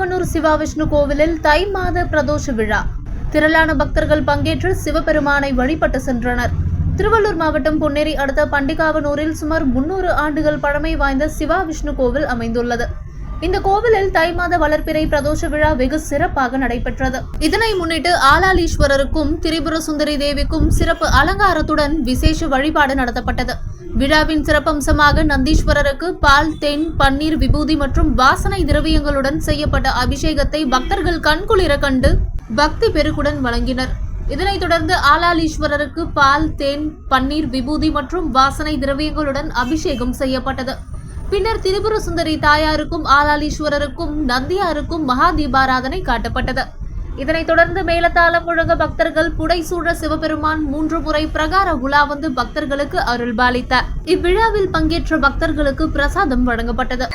பண்டிகாவனூர் சிவா விஷ்ணு கோவிலில் தை மாத பிரதோஷ விழா. திரளான பக்தர்கள் பங்கேற்று சிவபெருமானை வழிபட்டு சென்றனர். திருவள்ளூர் மாவட்டம் பொன்னேரி அடுத்த பண்டிகாவனூரில் சுமார் முன்னூறு ஆண்டுகள் பழமை வாய்ந்த சிவா விஷ்ணு கோவில் அமைந்துள்ளது. இந்த கோவிலில் தை மாத வளர்ப்பிறை பிரதோஷ விழா வெகு சிறப்பாக நடைபெற்றது. இதனை முன்னிட்டு ஆலாலீஸ்வரருக்கும் திரிபுர சுந்தரி தேவிக்கும் சிறப்பு அலங்காரத்துடன் விசேஷ வழிபாடு நடத்தப்பட்டது. விழாவின் சிறப்பம்சமாக நந்தீஸ்வரருக்கு பால் தேன் பன்னீர் விபூதி மற்றும் வாசனை திரவியங்களுடன் செய்யப்பட்ட அபிஷேகத்தை பக்தர்கள் கண்குளிர கண்டு பக்தி பெருக்குடன் வழங்கினர். இதனைத் தொடர்ந்து ஆலாலீஸ்வரருக்கு பால் தேன் பன்னீர் விபூதி மற்றும் வாசனை திரவியங்களுடன் அபிஷேகம் செய்யப்பட்டது. பின்னர் திரிபுர சுந்தரி தாயாருக்கும் ஆலாலீஸ்வரருக்கும் நந்தியாருக்கும் மகா தீபாராதனை காட்டப்பட்டது. இதனைத் தொடர்ந்து மேலத்தாளம் முழங்க பக்தர்கள் புடைசூழ சிவபெருமான் மூன்று முறை பிரகார உலா வந்து பக்தர்களுக்கு அருள்பாலித்தார் இவ்விழாவில் பங்கேற்ற பக்தர்களுக்கு பிரசாதம் வழங்கப்பட்டது.